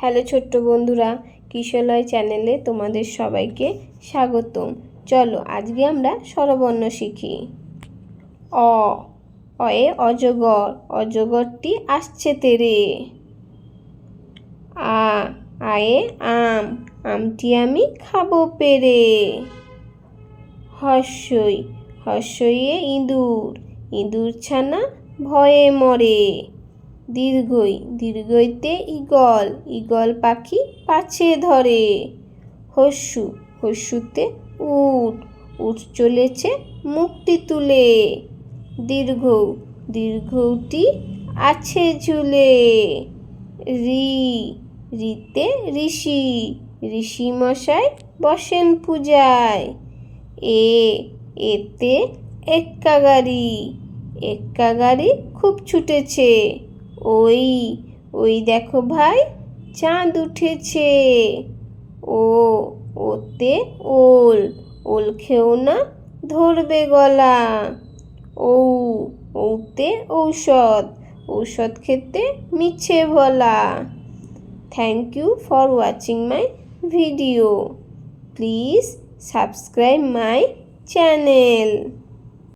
Hello ছোট্ট বন্ধুরা, কিশলয় চ্যানেলে তোমাদের সবাইকে স্বাগতম। চলো আজকে আমরা স্বরবর্ণ শিখি। অ, অয়ে অজগর, অজগরটি আসছে তেরে। আ, আয়ে আম, আমটি আমি খাব পেরে। হর্ষই হর্ষইয়ে ইঁদুর ইঁদুর ছানা ভয়ে মরে। দীর্ঘই, দীর্ঘইতে ঈগল ঈগল পাখি পাছে ধরে। হস্যু, হস্যুতে উট উট চলেছে মুখটি তুলে। দীর্ঘ দীর্ঘটি আছে ঝুলে। রি, রিতে ঋষি ঋষি মশাই বসেন পূজায়। এ, এতে এক্কা গাড়ি এক্কা গাড়ি খুব ছুটেছে। ওই ওই দেখো ভাই, চাঁদ উঠেছে। ও, ওতে ওল ওল খেও না, ধরবে গলা। ও ওতে ঔষধ ঔষধ খেতে মিছে বলা thank you for watching my video please subscribe my channel